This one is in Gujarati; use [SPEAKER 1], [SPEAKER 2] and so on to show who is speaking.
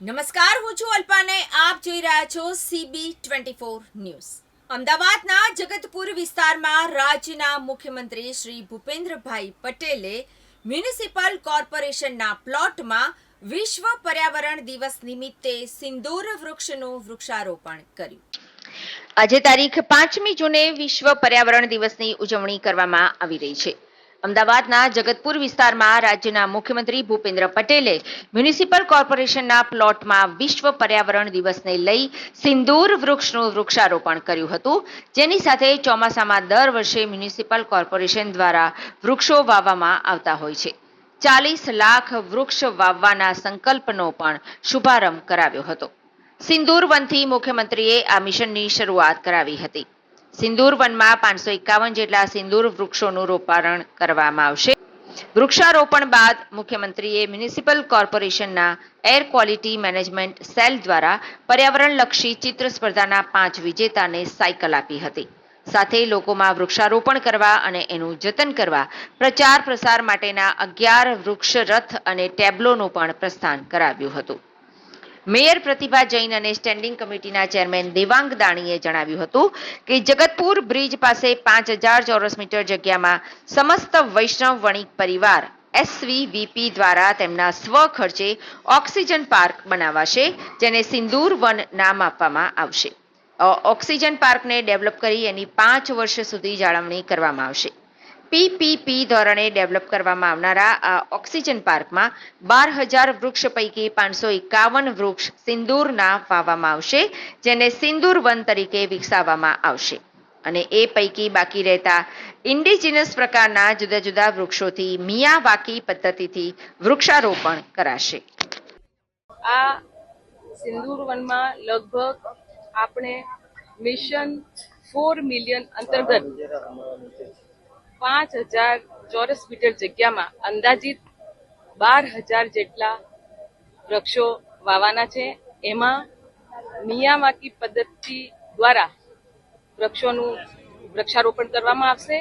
[SPEAKER 1] નમસ્કાર, હું છું અલ્પાને. આપ જોઈ રહ્યા છો સીબી ટ્વેન્ટી ફોર ન્યૂઝ. અમદાવાદના જગતપુર વિસ્તારમાં રાજ્યના મુખ્યમંત્રી શ્રી ભૂપેન્દ્રભાઈ પટેલે મ્યુનિસિપલ કોર્પોરેશનના પ્લોટમાં વિશ્વ પર્યાવરણ દિવસ નિમિત્તે સિંદૂર વૃક્ષનું વૃક્ષારોપણ કર્યું.
[SPEAKER 2] આજે તારીખ પાંચમી જૂને વિશ્વ પર્યાવરણ દિવસની ઉજવણી કરવામાં આવી રહી છે. અમદાવાદના જગતપુર વિસ્તારમાં રાજ્યના મુખ્યમંત્રી ભૂપેન્દ્ર પટેલે મ્યુનિસિપલ કોર્પોરેશનના પ્લોટમાં વિશ્વ પર્યાવરણ દિવસને લઈ સિંદૂર વૃક્ષનું વૃક્ષારોપણ કર્યું હતું. જેની સાથે ચોમાસામાં દર વર્ષે મ્યુનિસિપલ કોર્પોરેશન દ્વારા વૃક્ષો વાવવામાં આવતા હોય છે. ચાલીસ લાખ વૃક્ષ વાવવાના સંકલ્પનો પણ શુભારંભ કરાવ્યો હતો. સિંદૂર વનથી મુખ્યમંત્રીએ આ મિશનની શરૂઆત કરાવી હતી. સિંદૂર વનમાં પાંચસો એકાવન જેટલા સિંદૂર વૃક્ષોનું રોપારણ કરવામાં આવશે. વૃક્ષારોપણ બાદ મુખ્યમંત્રીએ મ્યુનિસિપલ કોર્પોરેશનના એર ક્વોલિટી મેનેજમેન્ટ સેલ દ્વારા પર્યાવરણલક્ષી ચિત્ર સ્પર્ધાના પાંચ વિજેતાને સાયકલ આપી હતી. સાથે લોકોમાં વૃક્ષારોપણ કરવા અને એનું જતન કરવા પ્રચાર પ્રસાર માટેના અગિયાર વૃક્ષ રથ અને ટેબ્લોનું પણ પ્રસ્થાન કરાવ્યું હતું. મેયર પ્રતિભા જૈન અને સ્ટેન્ડિંગ કમિટીના ચેરમેન દેવાંગ દાણીએ જણાવ્યું હતું કે જગતપુર બ્રિજ પાસે પાંચ હજાર ચોરસ મીટર જગ્યામાં સમસ્ત વૈષ્ણવ વણિક પરિવાર એસવીવીપી દ્વારા તેમના સ્વ ખર્ચે ઓક્સિજન પાર્ક બનાવાશે, જેને સિંદૂર વન નામ આપવામાં આવશે. ઓક્સિજન પાર્કને ડેવલપ કરી એની પાંચ વર્ષ સુધી જાળવણી કરવામાં આવશે. પીપીપી ધોરણે ડેવલપ કરવામાં આવનારા આ ઓક્સિજન પાર્કમાં બાર હજાર વૃક્ષ પૈકી પાંચસો એકાવન વૃક્ષ સિંદૂરના વાવવામાં આવશે, જેને સિંદૂર વન તરીકે વિકસાવવામાં આવશે. અને એ પૈકી બાકી રહેતા ઇન્ડિજિનસ પ્રકારના જુદા જુદા વૃક્ષોથી મિયાવાકી પદ્ધતિથી વૃક્ષારોપણ કરાશે.
[SPEAKER 3] આ સિંદૂર વનમાં લગભગ આપણે મિશન ફોર મિલિયન અંતર્ગત પાંચ હજાર ચોરસ મીટર જગ્યામાં અંદાજિત બાર હજાર જેટલા વૃક્ષો વાવાના છે. એમાં નિયામાકી પદ્ધતિ દ્વારા વૃક્ષોનું વૃક્ષારોપણ કરવામાં આવશે.